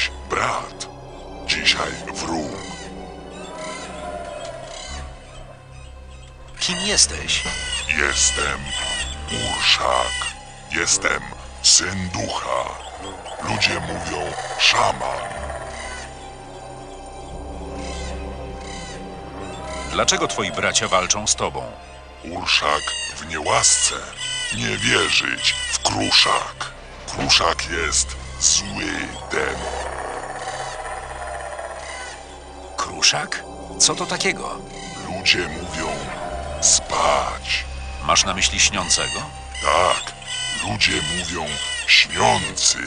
Kiedyś brat, dzisiaj wróg. Kim jesteś? Jestem Urszak. Jestem syn ducha. Ludzie mówią szaman. Dlaczego twoi bracia walczą z tobą? Urszak w niełasce. Nie wierzyć w kruszak. Kruszak jest zły demon. Kruszak? Co to takiego? Ludzie mówią spać. Masz na myśli śniącego? Tak, ludzie mówią śniący.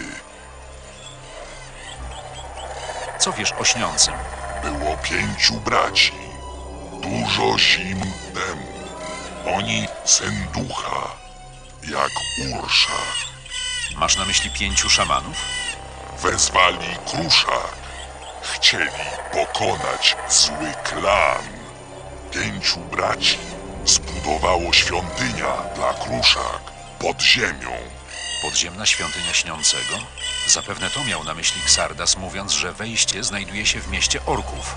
Co wiesz o śniącym? Było pięciu braci. Dużo zim temu. Oni syn ducha, jak Urszak. Masz na myśli pięciu szamanów? Wezwali kruszak. Chcieli pokonać zły klan. Pięciu braci zbudowało świątynia dla kruszak pod ziemią. Podziemna świątynia śniącego? Zapewne to miał na myśli Xardas, mówiąc, że wejście znajduje się w mieście orków.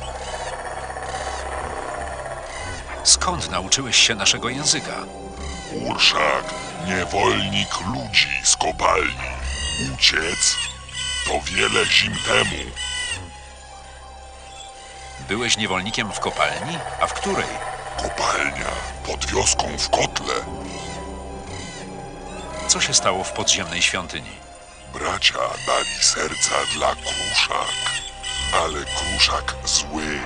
Skąd nauczyłeś się naszego języka? Urszak, niewolnik ludzi z kopalni. Uciec to wiele zim temu. Byłeś niewolnikiem w kopalni? A w której? Kopalnia pod wioską w kotle. Co się stało w podziemnej świątyni? Bracia dali serca dla kruszak, ale kruszak zły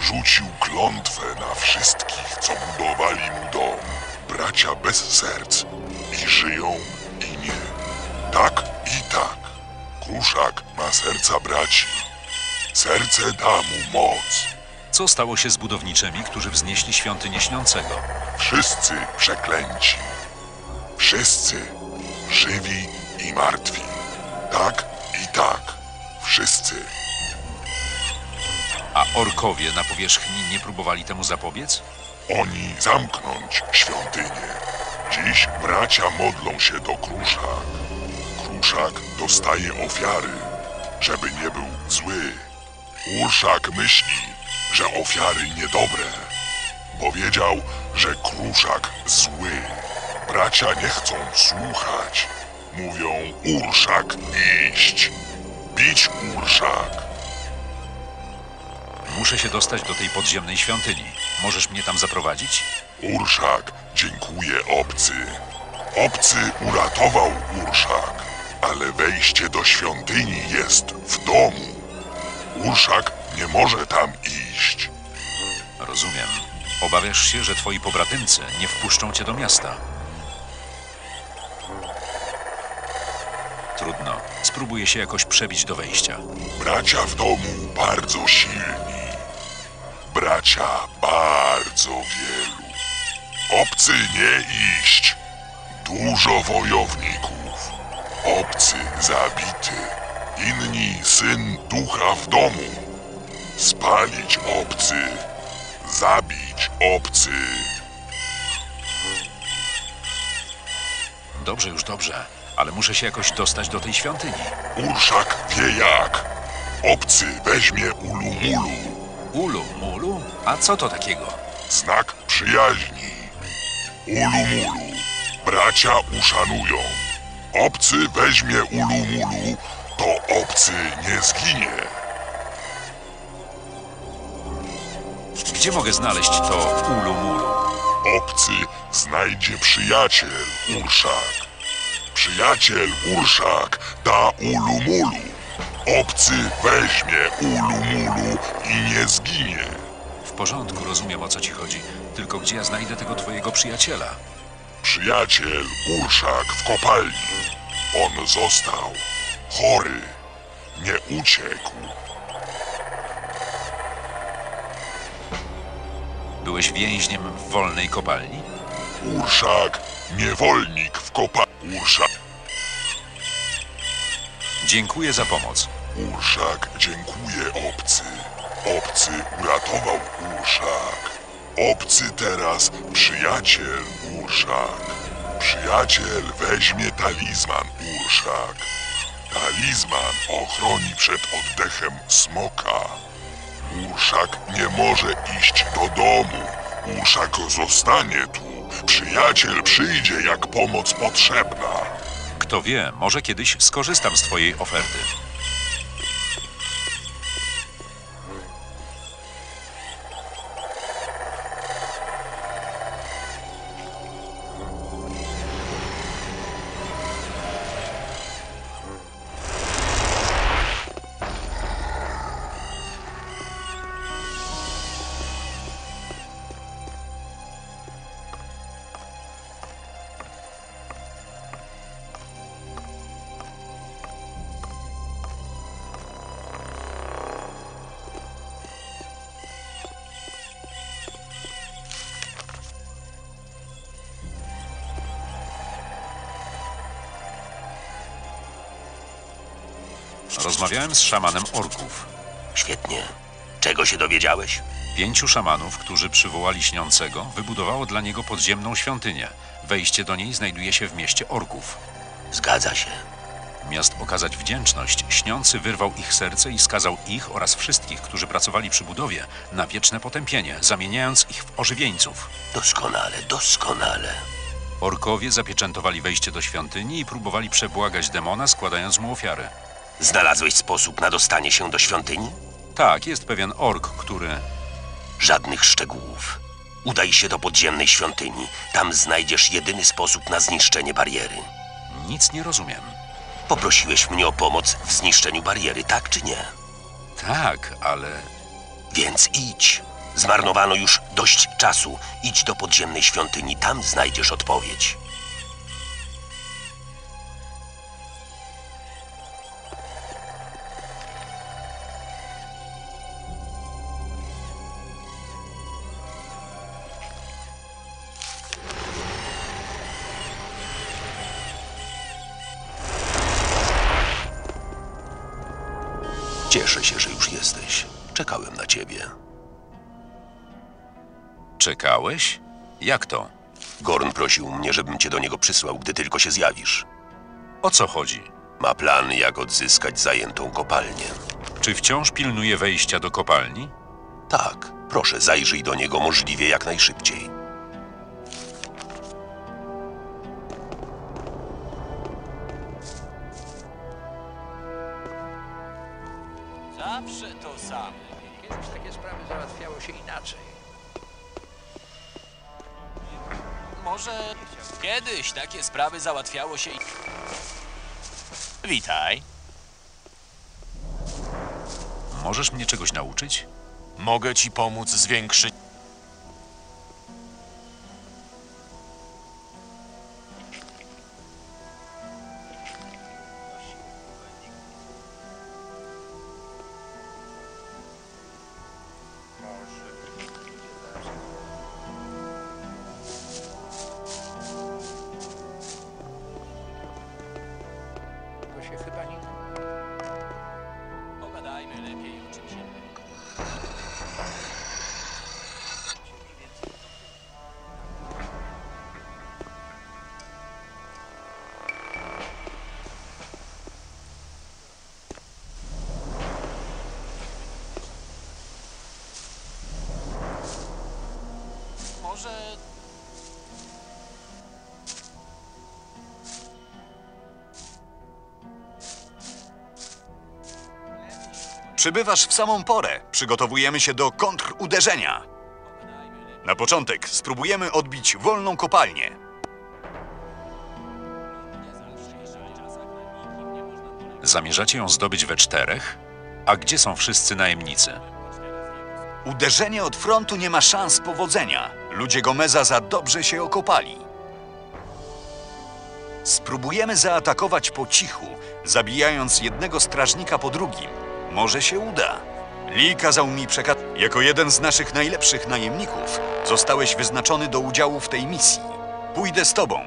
rzucił klątwę na wszystkich, co budowali mu dom. Bracia bez serc i żyją i nie. Tak i tak. Kruszak ma serca braci. Serce da mu moc. Co stało się z budowniczymi, którzy wznieśli świątynię śniącego? Wszyscy przeklęci. Wszyscy żywi i martwi. Tak i tak. Wszyscy. A orkowie na powierzchni nie próbowali temu zapobiec? Oni zamknąć świątynię. Dziś bracia modlą się do kruszak. Kruszak dostaje ofiary, żeby nie był zły. Urszak myśli, że ofiary niedobre. Powiedział, że kruszak zły. Bracia nie chcą słuchać. Mówią Urszak iść. Bić Urszak. Muszę się dostać do tej podziemnej świątyni. Możesz mnie tam zaprowadzić? Urszak dziękuję obcy. Obcy uratował Urszak, ale wejście do świątyni jest w domu. Urszak nie może tam iść. Rozumiem. Obawiasz się, że twoi pobratymcy nie wpuszczą cię do miasta. Trudno. Spróbuję się jakoś przebić do wejścia. Bracia w domu bardzo silni. Bracia bardzo wielu. Obcy nie iść. Dużo wojowników. Obcy zabity. Inni syn ducha w domu. Spalić obcy. Zabić obcy. Dobrze, już dobrze. Ale muszę się jakoś dostać do tej świątyni. Urszak wie jak. Obcy weźmie ulumulu. Ulu, mulu? A co to takiego? Znak przyjaźni. Ulumulu. Bracia uszanują. Obcy weźmie ulumulu, to obcy nie zginie. Gdzie mogę znaleźć to ulu, mulu? Obcy znajdzie przyjaciel Urszak. Przyjaciel Urszak da ulumulu. Obcy weźmie ulumulu i nie zginie. W porządku, rozumiem o co ci chodzi. Tylko gdzie ja znajdę tego twojego przyjaciela? Przyjaciel Urszak w kopalni. On został chory. Nie uciekł. Byłeś więźniem w wolnej kopalni? Urszak, niewolnik w kopalni. Urszak, Dziękuję za pomoc. Urszak dziękuję obcy. Obcy uratował Urszak. Obcy teraz przyjaciel Urszak. przyjaciel weźmie talizman Urszak. Talizman ochroni przed oddechem smoka. Urszak nie może iść do domu. Urszak zostanie tu. Przyjaciel przyjdzie, jak pomoc potrzebna. Kto wie, może kiedyś skorzystam z twojej oferty. Rozmawiałem z szamanem orków. Świetnie. Czego się dowiedziałeś? Pięciu szamanów, którzy przywołali śniącego, wybudowało dla niego podziemną świątynię. Wejście do niej znajduje się w mieście orków. Zgadza się. Miast okazać wdzięczność, śniący wyrwał ich serce i skazał ich oraz wszystkich, którzy pracowali przy budowie, na wieczne potępienie, zamieniając ich w ożywieńców. Doskonale, doskonale. Orkowie zapieczętowali wejście do świątyni i próbowali przebłagać demona, składając mu ofiary. Znalazłeś sposób na dostanie się do świątyni? Tak, jest pewien ork, który... Żadnych szczegółów. Udaj się do podziemnej świątyni. Tam znajdziesz jedyny sposób na zniszczenie bariery. Nic nie rozumiem. Poprosiłeś mnie o pomoc w zniszczeniu bariery, tak czy nie? Tak, ale Więc idź. Zmarnowano już dość czasu. Idź do podziemnej świątyni, tam znajdziesz odpowiedź. Cieszę się, że już jesteś. Czekałem na ciebie. czekałeś? Jak to? Gorn prosił mnie, żebym cię do niego przysłał, gdy tylko się zjawisz. O co chodzi? Ma plan, jak odzyskać zajętą kopalnię. Czy wciąż pilnuje wejścia do kopalni? Tak, proszę, zajrzyj do niego możliwie jak najszybciej. Zawsze to samo. Kiedyś takie sprawy załatwiało się inaczej. Może kiedyś takie sprawy załatwiało się i... Witaj. Możesz mnie czegoś nauczyć? Mogę ci pomóc zwiększyć... To się chyba nie... Przybywasz w samą porę. Przygotowujemy się do kontruderzenia. Na początek spróbujemy odbić wolną kopalnię. Zamierzacie ją zdobyć we czterech? A gdzie są wszyscy najemnicy? Uderzenie od frontu nie ma szans powodzenia. Ludzie Gomeza za dobrze się okopali. Spróbujemy zaatakować po cichu, zabijając jednego strażnika po drugim. Może się uda. Lee kazał mi przekazać. Jako jeden z naszych najlepszych najemników zostałeś wyznaczony do udziału w tej misji. Pójdę z tobą.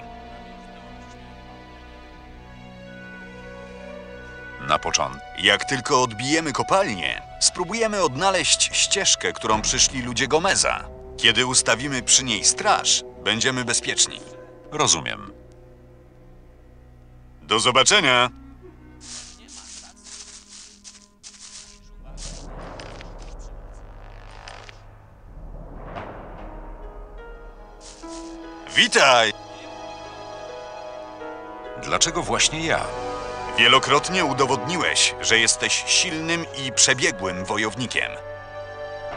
Na początek. Jak tylko odbijemy kopalnię, spróbujemy odnaleźć ścieżkę, którą przyszli ludzie Gomeza. Kiedy ustawimy przy niej straż, będziemy bezpieczni. Rozumiem. Do zobaczenia! Witaj! Dlaczego właśnie ja? Wielokrotnie udowodniłeś, że jesteś silnym i przebiegłym wojownikiem.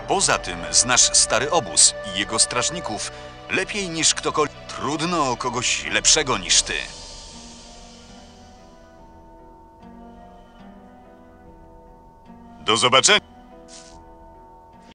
Poza tym znasz stary obóz i jego strażników lepiej niż ktokolwiek. Trudno o kogoś lepszego niż ty. Do zobaczenia!